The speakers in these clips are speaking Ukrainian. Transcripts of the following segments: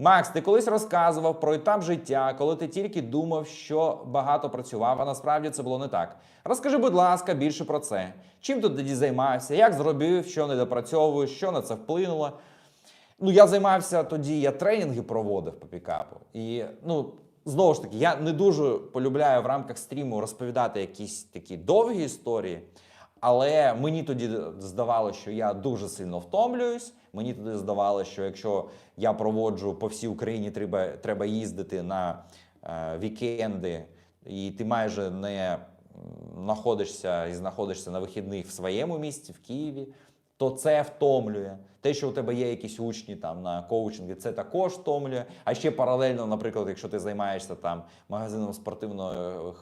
Макс, ти колись розказував про етап життя, коли ти тільки думав, що багато працював, а насправді це було не так. Розкажи, будь ласка, більше про це. Чим ти тоді займався? Як зробив, що не допрацьовуєш, що на це вплинуло? Ну, я займався тоді, я тренінги проводив по пікапу. І ну, знову ж таки, я не дуже полюбляю в рамках стріму розповідати якісь такі довгі історії. Але мені тоді здавалося, що я дуже сильно втомлююсь. Мені тоді здавалося, що якщо я проводжу по всій Україні, треба, треба їздити на е, вікенди, і ти майже не знаходишся і знаходишся на вихідних в своєму місті, в Києві, то це втомлює. Те, що у тебе є якісь учні там на коучингі, це також втомлює. А ще паралельно, наприклад, якщо ти займаєшся там магазином спортивного,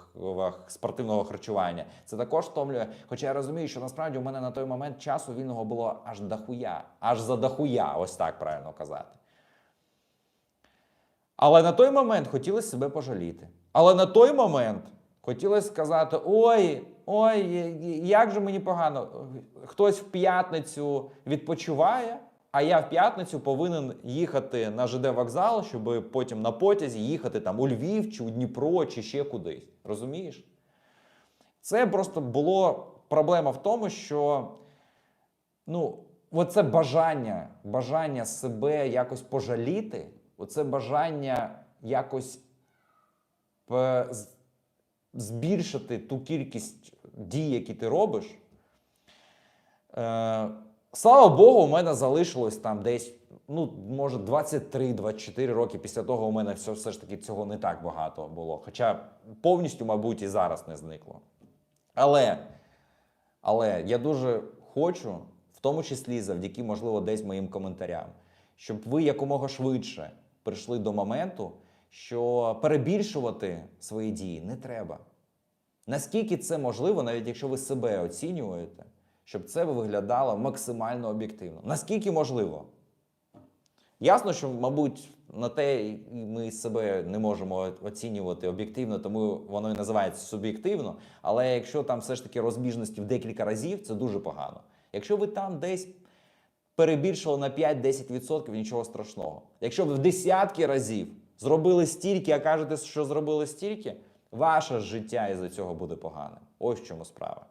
спортивного харчування, це також втомлює. Хоча я розумію, що насправді у мене на той момент часу вільного було аж дохуя, аж за дохуя, ось так правильно казати. Але на той момент хотілося себе пожаліти. Але на той момент хотілося сказати: ой, ой, як же мені погано. Хтось в п'ятницю відпочиває, а я в п'ятницю повинен їхати на ЖД вокзал, щоб потім на потязі їхати там у Львів чи у Дніпро, чи ще кудись. Розумієш? Це просто було проблема в тому, що ну, оце бажання, бажання себе якось пожаліти, оце бажання якось збільшити ту кількість дій, які ти робиш. Е, слава Богу, у мене залишилось там десь, ну, може, 23-24 роки. Після того у мене все, все ж таки цього не так багато було. Хоча повністю, мабуть, і зараз не зникло. Але, але я дуже хочу, в тому числі завдяки, можливо, десь моїм коментарям, щоб ви якомога швидше прийшли до моменту, що перебільшувати свої дії не треба. Наскільки це можливо, навіть якщо ви себе оцінюєте, щоб це виглядало максимально об'єктивно. Наскільки можливо? Ясно, що, мабуть, на те ми себе не можемо оцінювати об'єктивно, тому воно і називається суб'єктивно. Але якщо там все ж таки розбіжності в декілька разів, це дуже погано. Якщо ви там десь перебільшили на 5-10%, нічого страшного. Якщо ви в десятки разів зробили стільки, а кажете, що зробили стільки, ваше життя із-за цього буде поганим. Ось чому справа.